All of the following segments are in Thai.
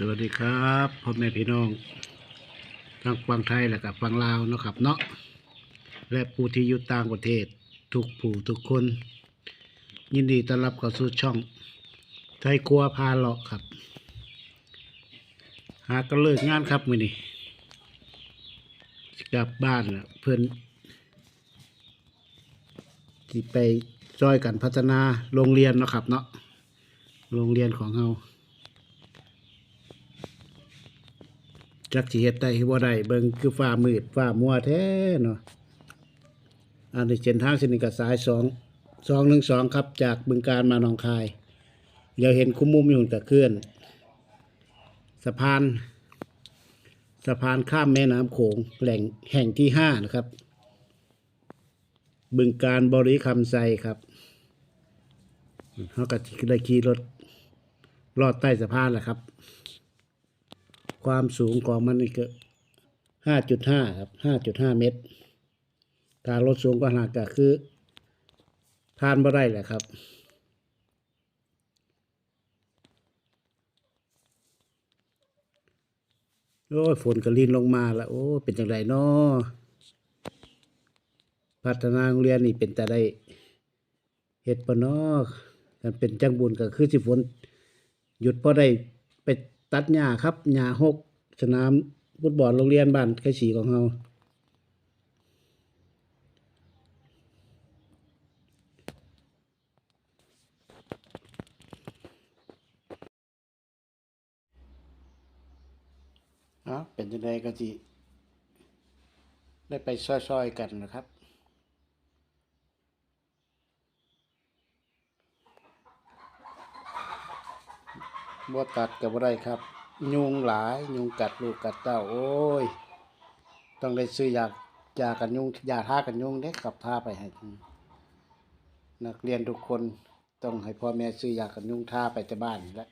สวัสดีครับพ่อแม่พี่น้องทั้งฟังไทยและกับฟังลาวนะครับเนาะและผู้ที่อยู่ต่างประเทศทุกผู้ทุกคน ยินดีต้อนรับเข้าสู่ช่อง ไทยครัวพาเลาะครับ หาก็เลิกงานครับมือนี้กลับบ้านน่ะเพื่อนที่ไปช่วยกันพัฒนาโรงเรียนนะครับเนาะโรงเรียนของเรา จักสิเฮ็ดได้หรือบ่ได้เบิ่งคือฟ้ามืดฟ้ามัวแท้เนาะอันนี้เส้นทางเส้นนี้ก็สาย2 212ครับ จากบึงการมาหนองคายเดี๋ยวเห็นคุ้มมุมอยู่แตะเคลื่อนสะพาน สะพานข้ามแม่น้ำโขงแหล่งแห่งที่ห้านะครับ บึงการบริคำไซครับเขาก็ได้ขี่รถลอดใต้สะพานแหละครับ ความสูงของมันนี่ก็ห้าจุดห้าครับห้าจุดห้าเมตร ถ้ารถสูงกว่าหากก็คือทานบ่ได้แหละครับ โอ้ยฝนก็ลินลงมาแล้วโอ้เป็นจังไรเนาะพัฒนาโรงเรียนนี่เป็นแต่ได้เฮ็ดปะเนาะกันเป็นจังบุญก็คือสิฝนหยุดพอได้ไป ตัดหญ้าครับหญ้าหกสนามฟุตบอลโรงเรียนบ้านไข่สีของเราอ๋อเป็นยังไงก็จีได้ไปซ้อยๆกันนะครับ บ่ตัดกับบ่ได้ครับ ยุงหลายยุงกัดลูกกัดเต้าโอ้ย ต้องได้ซื้อยายากันยุงยาทากันยุงเด็กขับทาไปให้นักเรียนทุกคนต้องให้พ่อแม่ซื้อยากันยุงทาไปแต่บ้านแหละ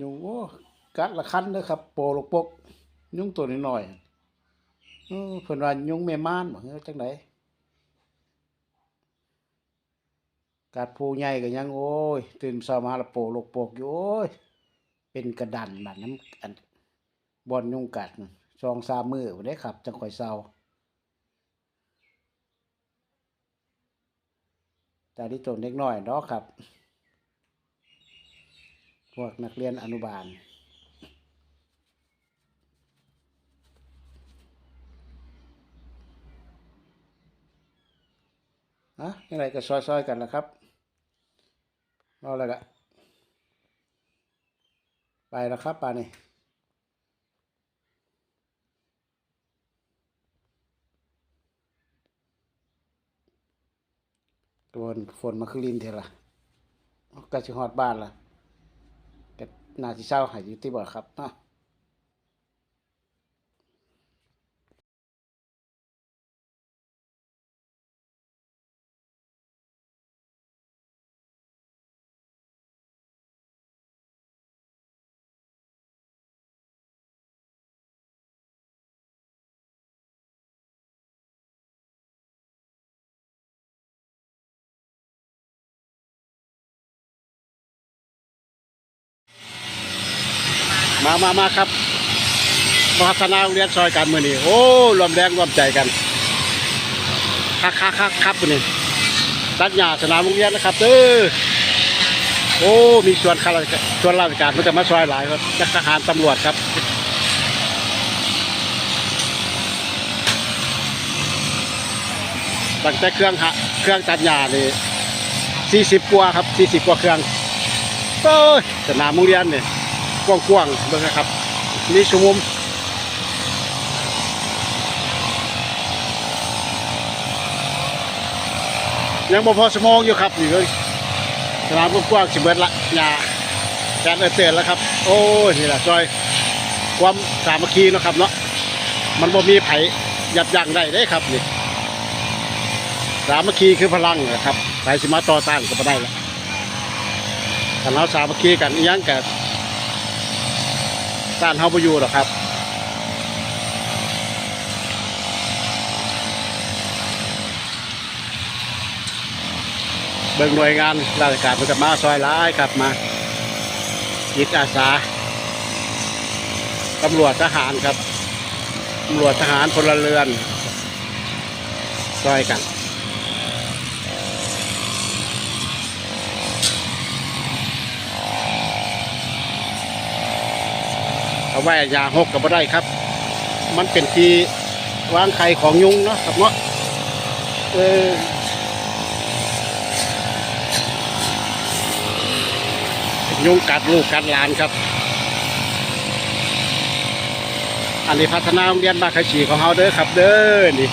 ยุงโอ้กัดละคันเด้อครับ โปลกปก ยุงตัวน้อยๆเออเพิ่นว่ายุงแม่ม่านบ่เฮ้ยจังได กัดผู้ใหญ่ก็ยังโอ้ย ตื่นเช้ามาละโปกลกโปกอยู่โอ้ย เป็นกระดันบัดน้ำอันบอนยุงกัดน่องสามมือบ่ได้ครับ จังค่อยเศร้าแต่ที่ตนเล็กน้อยเนาะครับ พวกนักเรียนอนุบาลอะยังไงก็ซอยๆกันนะครับ เอาแล้วก็ไปแล้วครับป่านี่ตัวฝนมาคือลินเทล่ะก็สิฮอดบ้านล่ะก็น่าสิเศร้าหายอยู่ที่บ่อครับเนาะ มามามาครับมาพัฒนาโรงเรียนซอยกันมือนี้โอ้รวมแรงรวมใจกันคักคักคักครับมือนี้ตัดหญ้าสนามโรงเรียนนะครับเออโอ้มีส่วนข้าราชการส่วนราชการมันจะมาซอยหลายครับจากทหารตำรวจครับตั้งแต่เครื่องหะเครื่องตัดหญ้านี่สี่สิบกว่าครับสี่สิบกว่าเครื่องเอ้ยสนามโรงเรียนเนี่ย กว้างๆเบิ่งนะครับนี่ชมุมยังบ่พอสมองอยู่ครับนี่เลยสนามกว้างๆสิเบิดละหญ้าแกนเอเตือนแล้วครับ โอ้นี่แหละจอย ความสามัคคีเนาะครับเนาะมันบ่มีไผยับยั้งได้เด้ครับนี่สามัคคีคือพลังนะครับไผสิมาต่อต้านก็บ่ได้ละถ้าเราสามัคคีกันยังก็ ต้านเฮาบ่อยู่หรอกครับเบิ่งหน่วยงานราชการมันก็มาซอยร้ายครับมาจิตอาสาตำรวจทหารครับตำรวจทหารพลเรือนซอยกัน เอาไว้ยาหกกับบ่ได้ครับ มันเป็นที่วางไข่ของยุงเนาะครับเนาะเออยุงกัดลูกกัดหลานครับ อันนี้พัฒนาโรงเรียนบ้านขฉีของเฮาเด้อครับ เด้อนี่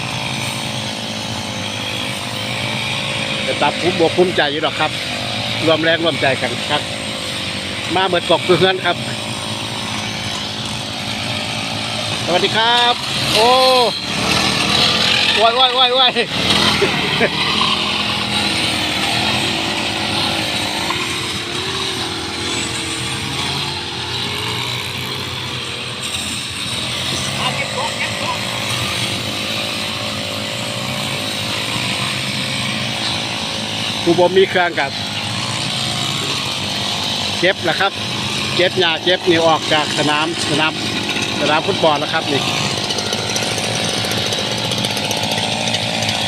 จะตับภูมิบวกภูมิใจอยู่ดอกครับ รวมแรงรวมใจกันครับ มาเบิดกอกเพื่อนครับ สวัสดีครับ โอ้ว้ายว้ายว้ายว้ายกูบอมีเครื่องกับเก็บแหละครับเก็บหญ้าเก็บนี่ออกจากสนามสนาม สนามฟุตบอลนะครับนี่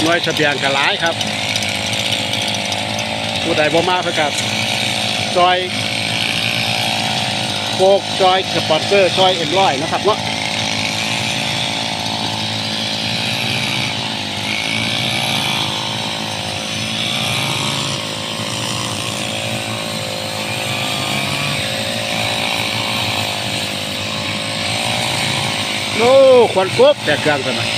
น้อยเสบียงกระหลายครับ ผู้ใดบ่มาเพื่อกับจอยโคกจอยสปอนเซอร์จอยเอ็นร้อยนะครับเนาะโอ้ ควันกบแต่เครื่องกันหน่อย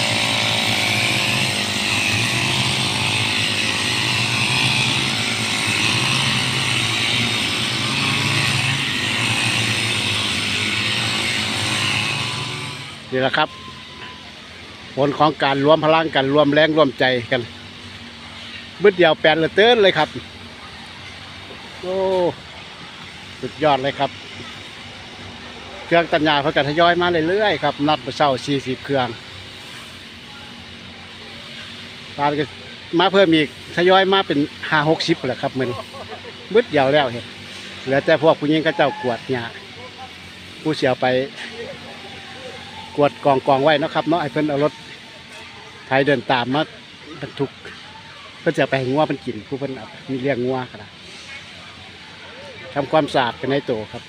นี่แหละครับ ผลของการรวมพลังกันรวมแรงรวมใจกันมืดเดียวแปลนเลยเต้นเลยครับ โอ้ สุดยอดเลยครับ เครื่องตัญญาเพื่อกันทยอยมาเรื่อยๆครับนัดไปเศร้าสี่สิบเครื่องตอนก็มาเพิ่มอีกทยอยมาเป็นห้าหกสิบแหละครับมันมืดเดียวแล้วเห็นเหลือแต่พวกผู้หญิงก็เจ้ากวดเนี่ยผู้เสียไปกวดกองกองไว้นะครับเนาะไอ้เพิ่นเอารถไทยเดินตามมาบรรทุกเพิ่นจะไปให้งัวมันกินผู้เพิ่นเอามีเลี้ยงงัวครับทำความสะอาดกันในโตวครับ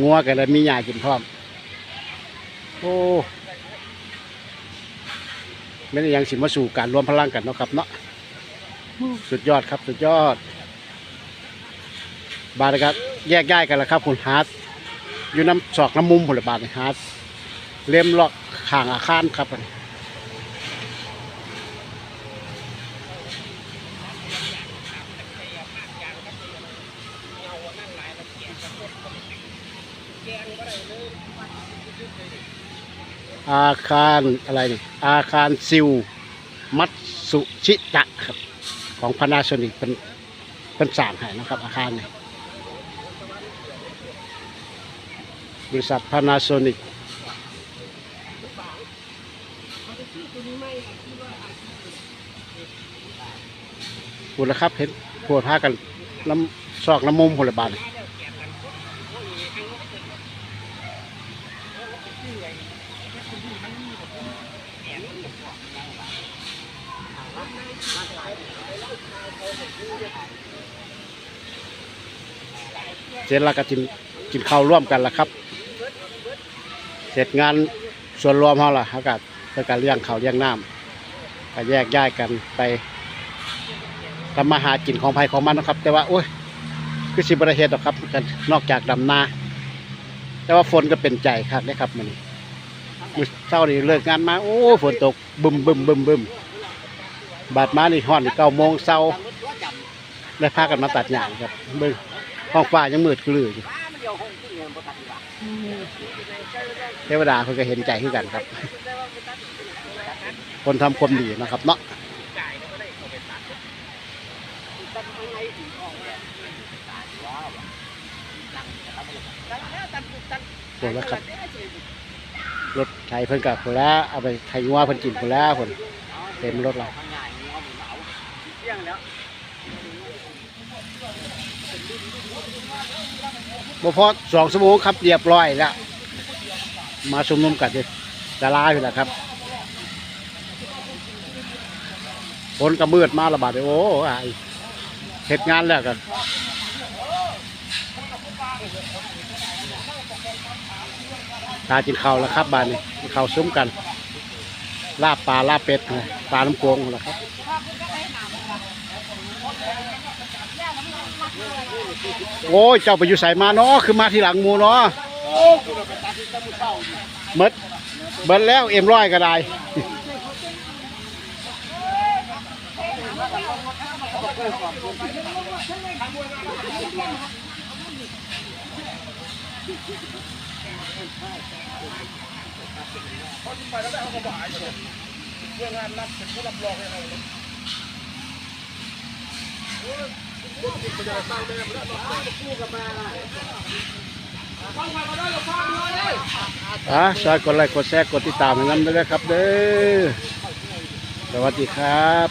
งัวกันเลยมีหญ้ากินพร้อม โอ้ไม่ได้ยังสิมาสู่การรวมพลังกันเนาะครับเนาะสุดยอดครับ สุดยอด บาดนะครับแยกย้ายกันแล้วครับคุณฮาร์ดอยู่น้ำศอกน้ำมุมผลบาทฮาร์ดเล่มลอกข่างอาคารครับ อาคารอะไรนี่อาคารซิลมัตสุชิตะครับ ของพนาโซนิกเป็นเป็นสางให้นะครับ อาคารนี่บริษัทพนาโซนิกพูดแล้วครับเห็นพูดพากันน้ำซอกน้ำมุมพลบาท ร็จแล้วก็กินกินข้าวร่วมกันละครับ เสร็จงานส่วนรวมเขาล่ะอากาศเพื่อการเลี้ยงข้าวเลี้ยงน้ำก็แยกย้ายกันไปทำมาหากินของภัยของมันนะครับ แต่ว่าโอ้ยคือสิบประเทศหรอกครับกันนอกจากดำนา แต่ว่าฝนก็เป็นใจครับนะครับมันมือเช้านี่เลิกงานมาโอ้ฝนตกบึมบึมบึมบึมบาดมานี่ฮ้อนนี่เก้าโมงเช้าได้พากันมาตัดหญ้าครับบิ่ง ห้องฟ้ายังมืดกลืออยู่เทวดาเขาก็เห็นใจขึ้นกันครับ คนทำความดีนะครับเนาะหมดแล้วครับรถไถเพิ่นกับคนแล้วเอาไปไถงัวเพิ่นกินคนแล้วคนเต็มรถเรา ยังแล้ว บ่พอสองชั่วโมงครับเรียบร้อยแล้ว มาชุมนุมกันเลยดาราอยู่แล้วครับฝนกระมืดมาระบาดเลยโอ้ยเฮ็ดงานแล้วกันตากินเข้าแล้วครับบ้านนี้กินข้าซุ้มกัน ลาบปลาลาบเป็ดปลาน้ำโกงแหละครับ โอ้ย เจ้าไปอยู่ใส่มาเนาะคือมาทีหลังมูเนาะเมดเบิดแล้วเอ็มร้อยก็ได้เพื่องานรับเป็นผู้รับรองให้เรา อะช่วยกดไลค์กดแชร์กดติดตามให้น้ำด้วยนะครับเด้อสวัสดีครับ